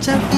찾아보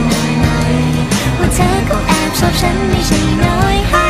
ู่หนว่าเธอก็แอบชอบฉันไม่ใช่น้อย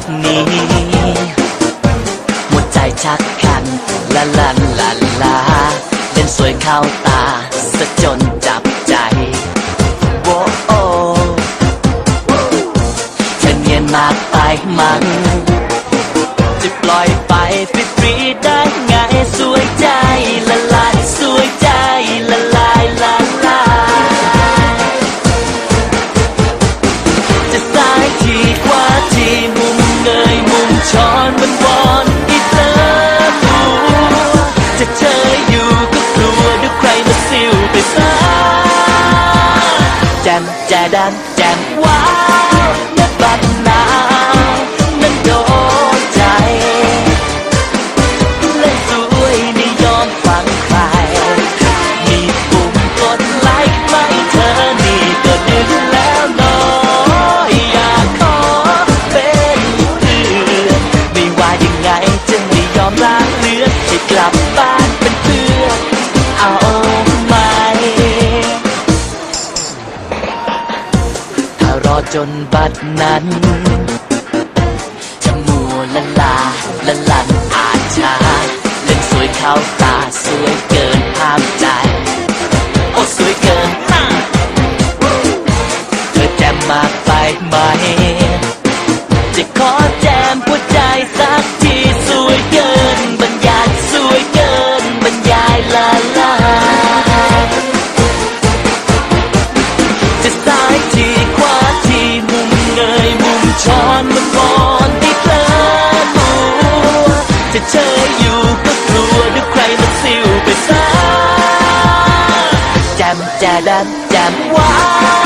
ดนี้ หมดใจชักคันละลันละลาเล่นสวยเข้าตาสะจนจับใจโอ้โอฉันเย็นมากไปมัน จะปล่อยไปฟรีๆได้ไงสู้ Майдан. นบัดนั้นจะมัวละลาละลันอาชาเล่นสวยเข้าตาสวยเกินภาพใจ โอ้สวยเกินเธอแจ่มมากไปไหมจะขอ da da da. Wow.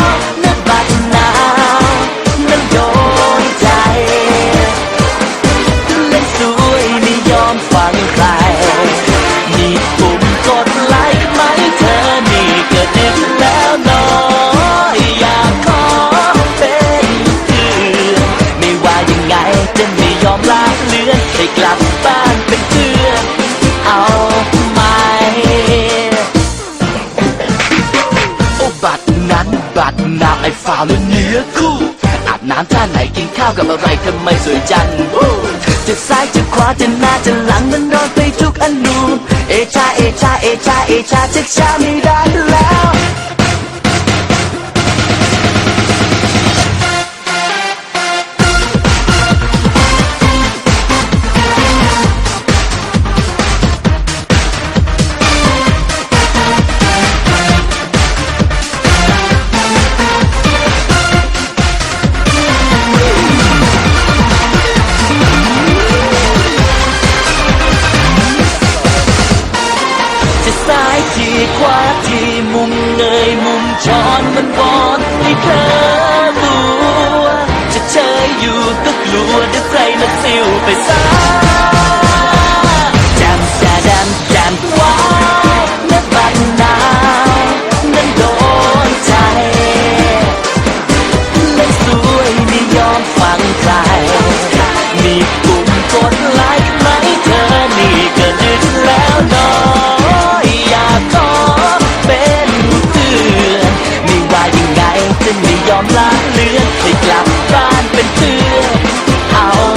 น้ำท่าไหนกินข้าวกับอะไรทำไมสวยจังจะซ้ายจะขวาจะหน้าจะหลังมันโอนไปทุกอนุเอชาเอชาเอชาเอชาจะกช้าไม่ได้แล้ว เป็นเพื่อเอา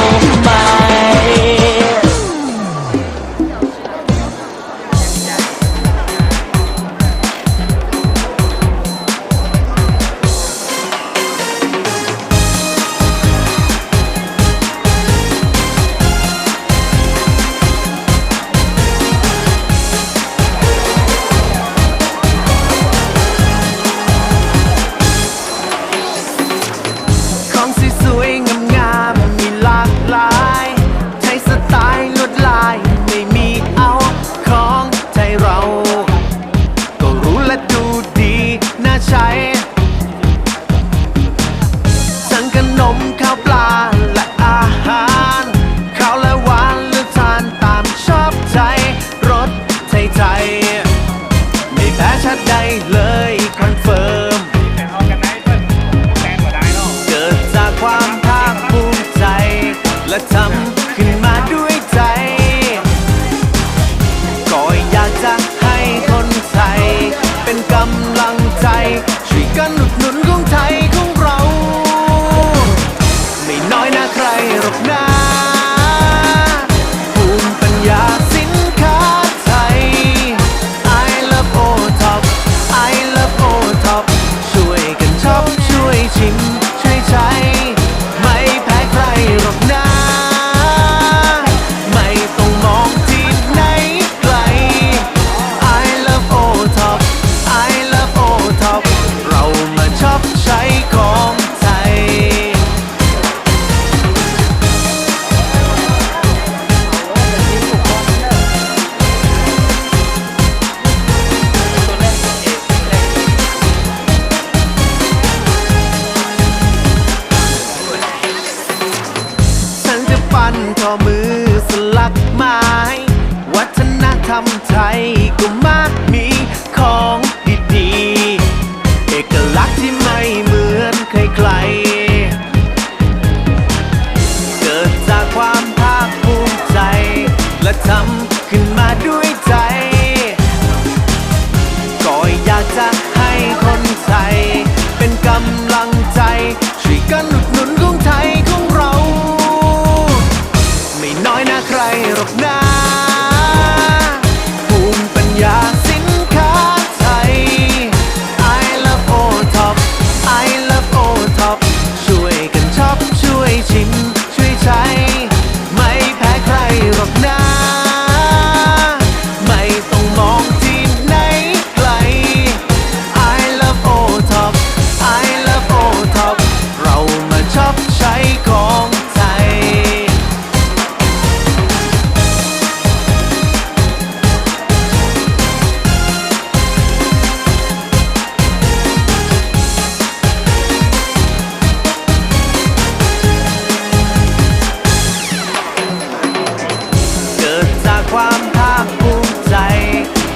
ความภาคภูมิใจ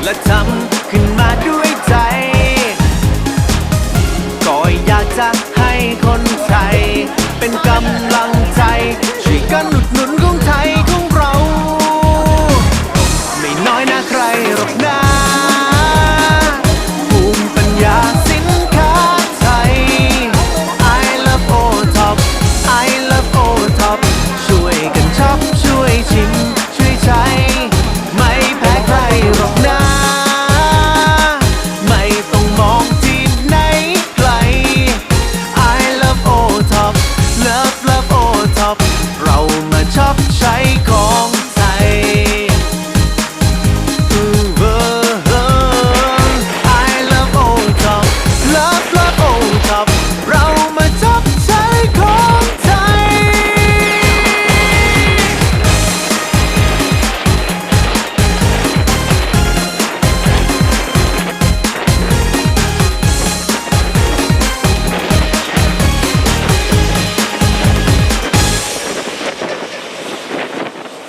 และทำขึ้นมาด้วยใจ ก็อยากจะให้คนไทย เป็นกำลัง